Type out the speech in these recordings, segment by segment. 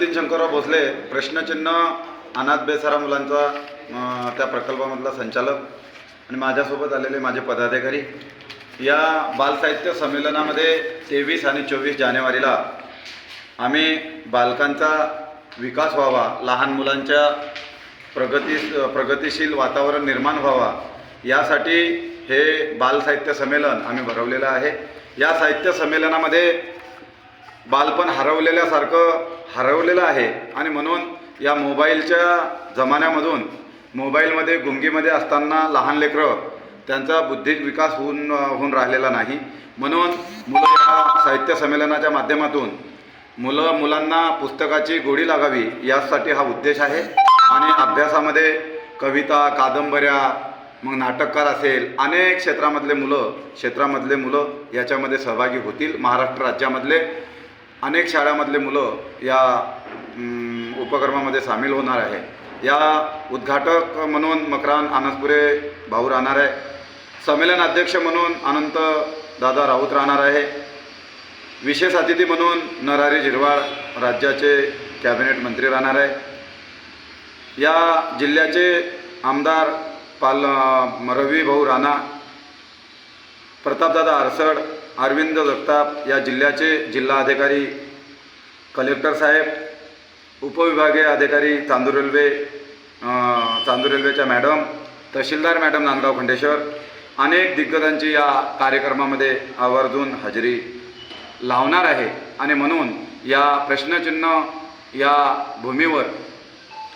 नितीन शंकरराव भोसले प्रश्नचिन्ह अनाथ बेसारा मुलांचा त्या प्रकल्पामधला संचालक आणि माझ्यासोबत आलेले माझे पदाधिकारी. या बालसाहित्य संमेलनामध्ये तेवीस आणि चोवीस जानेवारीला आम्ही बालकांचा विकास व्हावा लहान मुलांच्या प्रगती प्रगतिशील वातावरण निर्माण व्हावा यासाठी हे बालसाहित्य संमेलन आम्ही भरवलेलं आहे. या साहित्य संमेलनामध्ये बालपण हरवलेल्यासारखं हरवलेलं आहे. आणि म्हणून या मोबाईलच्या जमान्यामधून मोबाईलमध्ये गुंगीमध्ये असताना लहान लेकरं त्यांचा बुद्धिक विकास होऊन होऊन राहिलेला नाही. म्हणून मुलं या साहित्य संमेलनाच्या माध्यमातून मुलं मुलांना पुस्तकाची गोडी लागावी यासाठी हा उद्देश आहे. आणि अभ्यासामध्ये कविता कादंबऱ्या मग नाटककार असेल अनेक क्षेत्रामधले मुलं क्षेत्रामधले मुलं याच्यामध्ये सहभागी होतील. महाराष्ट्र राज्यामधले अनेक शाळामधले मुलं या उपक्रमामध्ये सामील होणार आहे. या उद्घाटक म्हणून मकरान आनंदपुरे भाऊ राहणार आहे. संमेलन अध्यक्ष म्हणून अनंत दादा राऊत राहणार आहे. विशेष अतिथी म्हणून नरहरी झिरवाळ राज्याचे कॅबिनेट मंत्री राहणार आहे. या जिल्ह्याचे आमदार पाल रवी भाऊ राणा प्रतापदादा आरसड अरविंद जगताप या जिल्ह्याचे जिल्हा अधिकारी कलेक्टर साहेब उपविभागीय अधिकारी चांदूर रेल्वे चांदूर रेल्वेच्या मॅडम तहसीलदार मॅडम नांदगाव खंडेश्वर अनेक दिग्गजांची या कार्यक्रमामध्ये आवर्जून हजेरी लावणार आहे. आणि म्हणून या प्रश्नचिन्ह या भूमीवर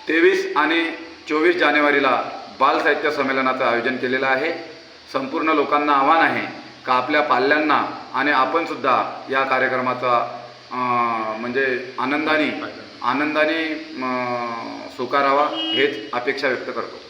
तेवीस आणि चोवीस जानेवारीला बाल साहित्य संमेलनाचं आयोजन केलेलं आहे. संपूर्ण लोकांना आव्हान आहे का आपल्या पाल्यांना आणि आपणसुद्धा या कार्यक्रमाचा म्हणजे आनंदाने आनंदाने स्वीकारावा हेच अपेक्षा व्यक्त करतो.